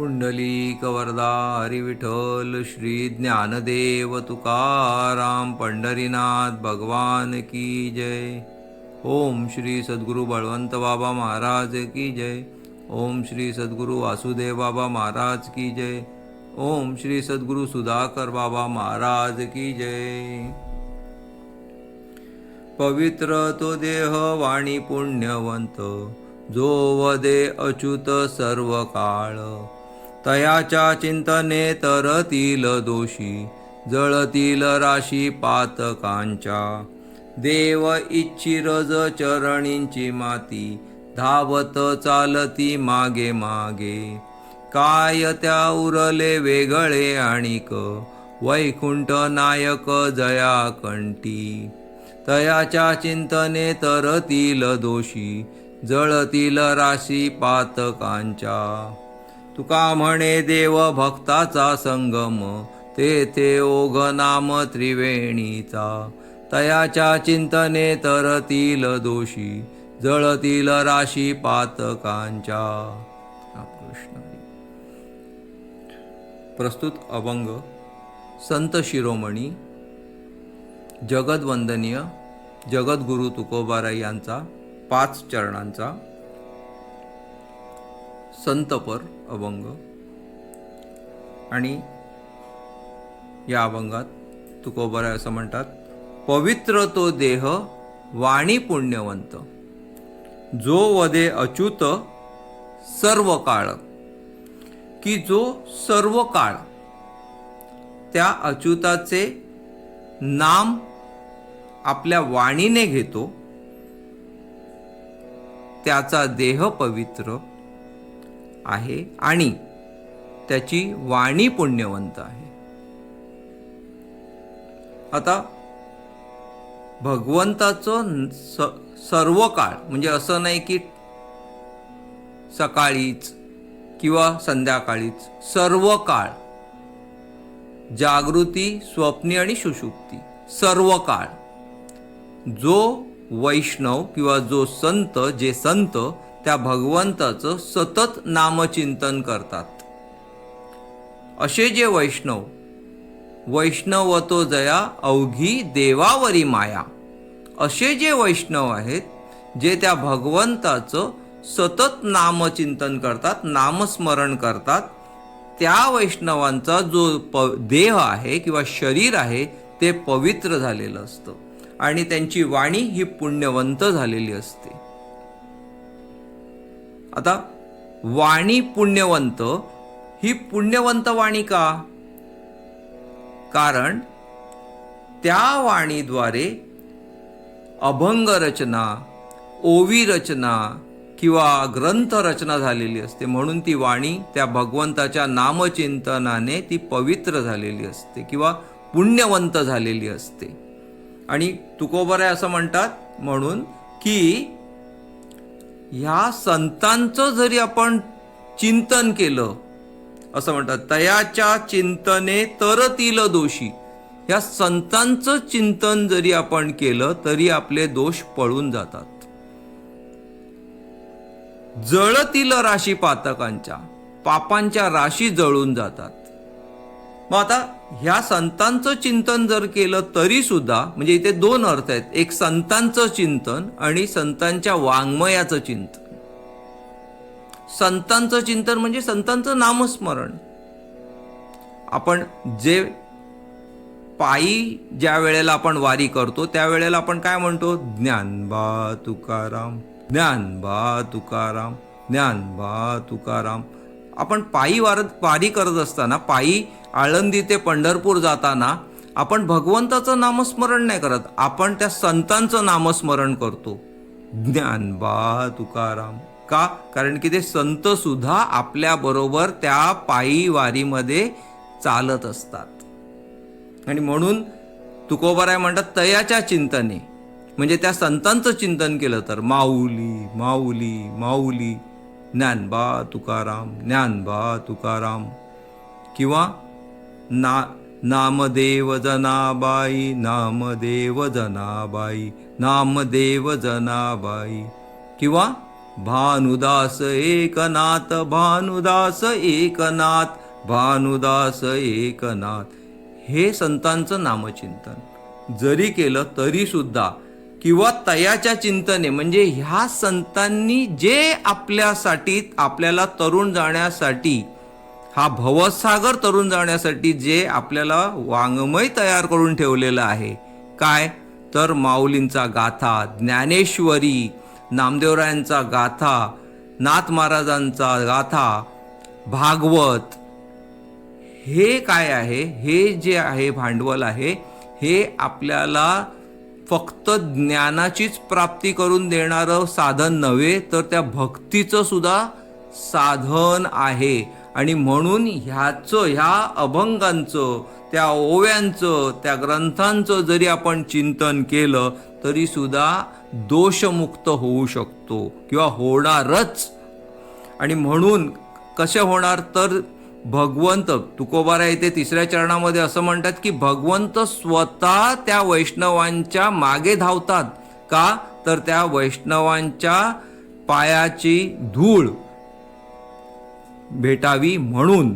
पुंडलीक वरदा हरिविठल श्री ज्ञानदेव तुकाराम पंढरीनाथ भगवान की जय। ओम श्री सद्गुरु बळवंत बाबा महाराज की जय। ओम श्री सद्गुरु वासुदेव बाबा महाराज की जय। ओम श्री सद्गुरु सुधाकर बाबा महाराज की जय। पवित्र तो देह वाणी पुण्यवंत जो वदे अच्युत सर्व काळ तयाच्या चिंतने तरतील दोषी जळतील राशी पातकांच्या. देव इच्छिरज चरणींची माती धावत चालती मागे मागे. काय त्या उरले वेगळे आणिक वैकुंठ नायक जया कंटी तयाच्या चिंतने तरतील दोषी जळतील राशी पातकांच्या. तुका म्हणे देव भक्ताचा संगम तेथे ओघ नाम त्रिवेणीचा. तयाच्या चिंतने तरतील दोषी जळतील राशी पातकांच्या. प्रस्तुत अभंग संत शिरोमणी जगदवंदनीय जगद्गुरु तुकोबाराय यांचा पाच चरणांचा. संतपर अभंग आणि या अभंगात तुकोबाराय असं म्हणतात पवित्र तो देह वाणी पुण्यवंत जो वदे अच्युत सर्व काळ की जो सर्व काळ त्या अच्युताचे नाम आपल्या वाणीने घेतो त्याचा देह पवित्र आहे आणि त्याची वाणी पुण्यवंत आहे. आता भगवंताचं सर्व काळ म्हणजे असं नाही की सकाळीच किंवा संध्याकाळीच सर्व काळ जागृती स्वप्नी आणि सुषुप्ती सर्व काळ. जो वैष्णव किंवा जो संत जे संत त्या भगवंताचं सतत नामचिंतन करतात. असे जे वैष्णव वैष्णव तो जया अवघी देवावरी माया. असे जे वैष्णव आहेत जे त्या भगवंताचं सतत नामचिंतन करतात नामस्मरण करतात त्या वैष्णवांचा जो प देह आहे किंवा शरीर आहे ते पवित्र झालेलं असतं. आणि त्यांची वाणी ही पुण्यवंत झालेली असते. आता वाणी पुण्यवंत ही पुण्यवंत वाणी का? कारण त्या वाणीद्वारे अभंग रचना ओवी रचना किंवा ग्रंथ रचना झालेली असते. म्हणून ती वाणी त्या भगवंताच्या नामचिंतनाने ती पवित्र झालेली असते किंवा पुण्यवंत झालेली असते. आणि तुकोबराय असं म्हणतात म्हणून की ह्या संतांचं जरी आपण चिंतन केलं असं म्हणतात तयाच्या चिंतने तरतील दोषी. या संतांचं चिंतन जरी आपण केलं तरी आपले दोष पळून जातात. जळतील राशी पातकांच्या पापांच्या राशी जळून जातात. मग आता ह्या संतांचं चिंतन जर केलं तरी सुद्धा म्हणजे इथे दोन अर्थ आहेत. एक संतांचं चिंतन आणि संतांच्या वाङ्मयाचं चिंतन. संतांचं चिंतन म्हणजे संतांचं नामस्मरण. आपण जे पायी ज्या वेळेला आपण वारी करतो त्यावेळेला आपण काय म्हणतो? ज्ञानबा तुकाराम ज्ञानबा तुकाराम ज्ञानबा तुकाराम. आपण पायी वार वारी करत असताना पायी आळंदी ते पंढरपूर जाताना आपण भगवंताचं नामस्मरण नाही करत. आपण त्या संतांचं नामस्मरण करतो. ज्ञान बा तुकाराम. का? कारण की ते संत सुद्धा आपल्याबरोबर त्या पायी वारीमध्ये चालत असतात. आणि म्हणून तुकोबराय म्हणतात तयाच्या चिंतने. म्हणजे त्या संतांचं चिंतन केलं तर माऊली माऊली माऊली. ज्ञानबा तुकाराम ज्ञानबा तुकाराम. किंवा ना नामदेव जनाबाई नामदेव जनाबाई नामदेव जनाबाई. किंवा भानुदास एकनाथ भानुदास एकनाथ भानुदास एकनाथ. हे संतांचं नामचिंतन. जरी केलं तरी सुद्धा किंवा तयाच्या चिंतने म्हणजे ह्या संतांनी जे आपल्यासाठी आपल्याला तरुण जाण्यासाठी हा भवसागर तरुण जाण्यासाठी जे आपल्याला वाङ्मय तयार करून ठेवलेलं आहे. काय? तर माऊलींचा गाथा ज्ञानेश्वरी नामदेवरायांचा गाथा नाथ महाराजांचा गाथा भागवत हे काय आहे? हे जे आहे भांडवल आहे हे आपल्याला फक्त ज्ञानाचीच प्राप्ती करून देणारं साधन नव्हे तर त्या भक्तीचं सुद्धा साधन आहे. आणि म्हणून ह्याचं ह्या अभंगांचं त्या ओव्यांचं त्या ग्रंथांचं जरी आपण चिंतन केलं तरी सुद्धा दोषमुक्त होऊ शकतो किंवा होणारच. आणि म्हणून कसे होणार तर भगवंत तुकोबारा येथे तिसऱ्या चरणामध्ये असं म्हणतात की भगवंत स्वतः त्या वैष्णवांच्या मागे धावतात. का? तर त्या वैष्णवांच्या पायाची धूळ भेटावी म्हणून.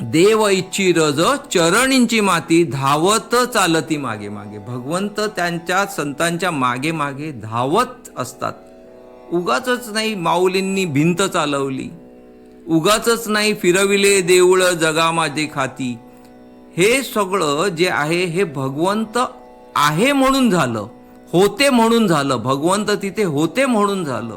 देव इच्छी रज चरणींची माती धावत चालती मागे मागे. भगवंत त्यांच्या संतांच्या मागे मागे धावत असतात. उगाच नाही माऊलींनी भिंत चालवली. उगाच नाही फिरविले देऊळ जगा माझे खाती. हे सगळं जे आहे हे भगवंत आहे म्हणून झालं. होते म्हणून झालं. भगवंत तिथे होते म्हणून झालं.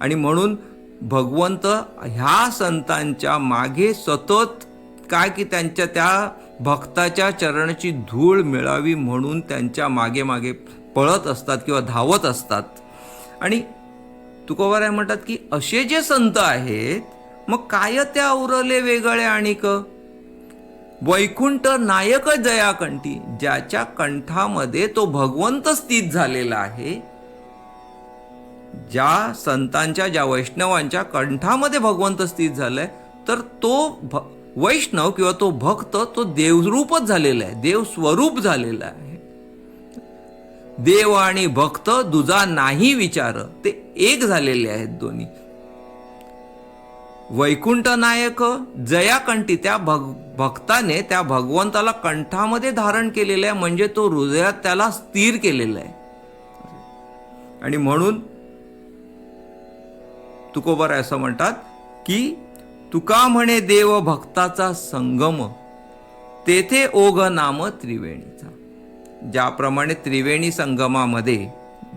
आणि म्हणून भगवंत ह्या संतांच्या मागे सतत काय की त्यांच्या त्या भक्ताच्या चरणाची धूळ मिळावी म्हणून त्यांच्या मागे मागे पळत असतात किंवा धावत असतात. आणि तुकोबाराय म्हणतात की असे जे संत आहेत मग काय त्या उरले वेगळे आणिक वैकुंठ नायक जयाकंठी ज्याच्या कंठामध्ये तो भगवंत स्थित झालेला आहे ज्या संतांच्या ज्या वैष्णवांच्या कंठामध्ये भगवंत स्थित झालाय तर तो भ वैष्णव किंवा तो भक्त तो देवरूपच झालेला आहे देव स्वरूप झालेला आहे. देव आणि भक्त दुजा नाही विचार ते एक झालेले आहेत दोन्ही. वैकुंठ नायक जयाकंठी त्या भग भक्ताने त्या भगवंताला कंठामध्ये धारण केलेलं आहे म्हणजे तो हृदयात त्याला स्थिर केलेला आहे. आणि म्हणून तुकोबर असं म्हणतात की तुका म्हणे देव भक्ताचा संगम तेथे ओघ नाम त्रिवेणीचा. ज्याप्रमाणे त्रिवेणी संगमामध्ये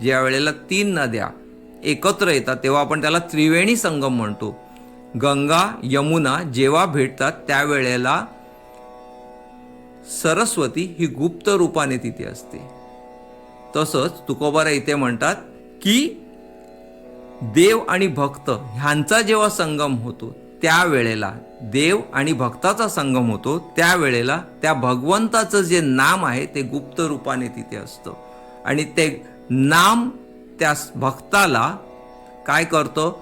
ज्या वेळेला तीन नद्या एकत्र येतात तेव्हा आपण त्याला त्रिवेणी संगम म्हणतो. गंगा यमुना जेव्हा भेटतात त्यावेळेला सरस्वती ही गुप्त रूपाने तिथे असते. तसंच तुकोबारा इथे म्हणतात की देव आणि भक्त ह्यांचा जेव्हा संगम होतो त्यावेळेला देव आणि भक्ताचा संगम होतो त्यावेळेला त्या भगवंताचं जे नाम आहे ते गुप्त रूपाने तिथे असतं. आणि ते नाम त्या भक्ताला काय करतं?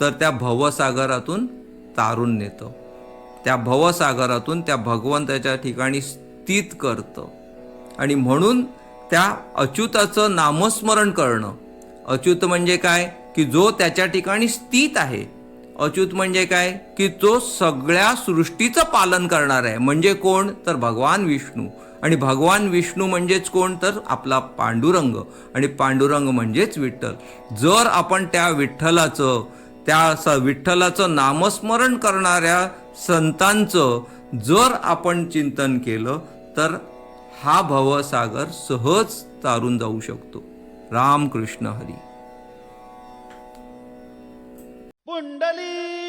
तर त्या भवसागरातून तारून नेतं. त्या भवसागरातून त्या भगवंताच्या ठिकाणी स्थित करतं. आणि म्हणून त्या अच्युताचं नामस्मरण करणं. अच्युत म्हणजे काय? की जो त्याच्या ठिकाणी स्थित आहे. अच्युत म्हणजे काय? की तो सगळ्या सृष्टीचं पालन करणार आहे. म्हणजे कोण? तर भगवान विष्णू. आणि भगवान विष्णू म्हणजेच कोण? तर आपला पांडुरंग. आणि पांडुरंग म्हणजेच विठ्ठल. जर आपण त्या विठ्ठलाचं त्या स विठ्ठलाचं नामस्मरण करणाऱ्या संतांचं जर आपण चिंतन केलं तर हा भवसागर सहज तारून जाऊ शकतो. रामकृष्ण हरी. पुंडली